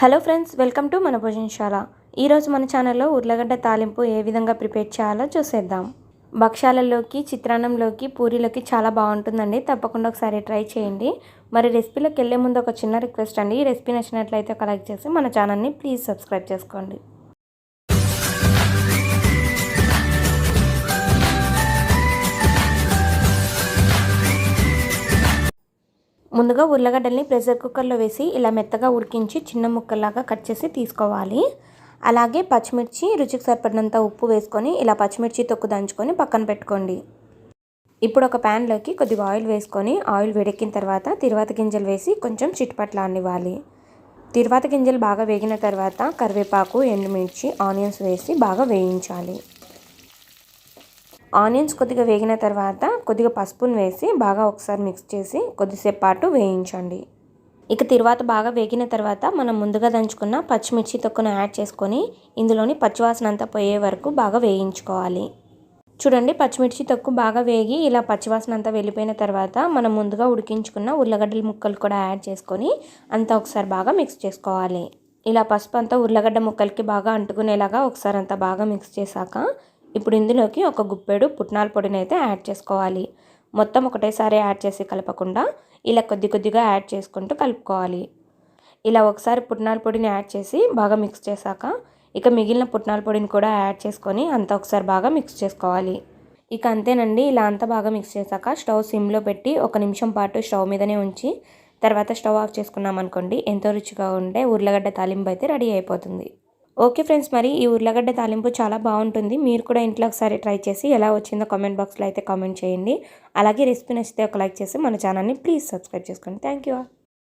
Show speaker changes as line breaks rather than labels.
Hello friends welcome to మన భోజనశాల. ఈరోజు మన ఛానల్లో ఉర్లగడ్డ తాలింపు ఏ విధంగా ప్రిపేర్ చేయాలో చూసేద్దాం. భక్షాలలోకి చిత్రాన్నంలోకి పూరీలోకి చాలా బాగుంటుందండి. తప్పకుండా ఒకసారి ట్రై చేయండి. మరి రెసిపీలోకి వెళ్ళే ముందు ఒక చిన్న రిక్వెస్ట్ అండి. ఈ రెసిపీ నచ్చినట్లయితే ఒక లైక్ చేసి మన ఛానల్ని ప్లీజ్ సబ్స్క్రైబ్ చేసుకోండి. ముందుగా ఉర్లగడ్డల్ని ప్రెషర్ కుక్కర్లో వేసి ఇలా మెత్తగా ఉడికించి చిన్న ముక్కల్లాగా కట్ చేసి తీసుకోవాలి. అలాగే పచ్చిమిర్చి రుచికి సరిపడినంత ఉప్పు వేసుకొని ఇలా పచ్చిమిర్చి తొక్కు దంచుకొని పక్కన పెట్టుకోండి. ఇప్పుడు ఒక ప్యాన్లోకి కొద్దిగా ఆయిల్ వేసుకొని ఆయిల్ వేడెక్కిన తర్వాత తిరువాత గింజలు వేసి కొంచెం చిట్పట్ల అనివ్వాలి తిరువాత గింజలు బాగా వేగిన తర్వాత కరివేపాకు ఎండుమిర్చి ఆనియన్స్ వేసి బాగా వేయించాలి. ఆనియన్స్ కొద్దిగా వేగిన తర్వాత కొద్దిగా పసుపును వేసి బాగా ఒకసారి మిక్స్ చేసి కొద్దిసేపు పాటు వేయించండి. ఇక తర్వాత బాగా వేగిన తర్వాత మనం ముందుగా దంచుకున్న పచ్చిమిర్చి తొక్కును యాడ్ చేసుకొని ఇందులోని పచ్చివాసన అంతా పోయే వరకు బాగా వేయించుకోవాలి. చూడండి పచ్చిమిర్చి తొక్కు బాగా వేగి ఇలా పచ్చివాసన అంతా వెళ్ళిపోయిన తర్వాత మనం ముందుగా ఉడికించుకున్న ఉర్లగడ్డల ముక్కలు కూడా యాడ్ చేసుకొని అంతా ఒకసారి బాగా మిక్స్ చేసుకోవాలి. ఇలా పసుపు అంతా ఉర్లగడ్డ ముక్కలకి బాగా అంటుకునేలాగా ఒకసారి అంతా బాగా మిక్స్ చేశాక ఇప్పుడు ఇందులోకి ఒక గుప్పెడు పుట్నాల పొడిని అయితే యాడ్ చేసుకోవాలి. మొత్తం ఒకటేసారి యాడ్ చేసి కలపకుండా ఇలా కొద్ది కొద్దిగా యాడ్ చేసుకుంటూ కలుపుకోవాలి. ఇలా ఒకసారి పుట్నాల పొడిని యాడ్ చేసి బాగా మిక్స్ చేశాక ఇక మిగిలిన పుట్నాల పొడిని కూడా యాడ్ చేసుకొని అంతా ఒకసారి బాగా మిక్స్ చేసుకోవాలి. ఇక అంతేనండి ఇలా అంతా బాగా మిక్స్ చేశాక స్టవ్ సిమ్లో పెట్టి ఒక నిమిషం పాటు స్టవ్ మీదనే ఉంచి తర్వాత స్టవ్ ఆఫ్ చేసుకున్నాం అనుకోండి ఎంతో రుచిగా ఉండే ఉర్లగడ్డ తాలింపు అయితే రెడీ అయిపోతుంది. ఓకే ఫ్రెండ్స్ మరి ఈ ఉర్లగడ్డ తాలింపు చాలా బాగుంటుంది. మీరు కూడా ఇంట్లో ఒకసారి ట్రై చేసి ఎలా వచ్చిందో కామెంట్ బాక్స్లో అయితే కామెంట్ చేయండి. అలాగే రెసిపీ నచ్చితే ఒక లైక్ చేసి మన ఛానల్ని ప్లీజ్ సబ్స్క్రైబ్ చేసుకోండి థ్యాంక్ యూ.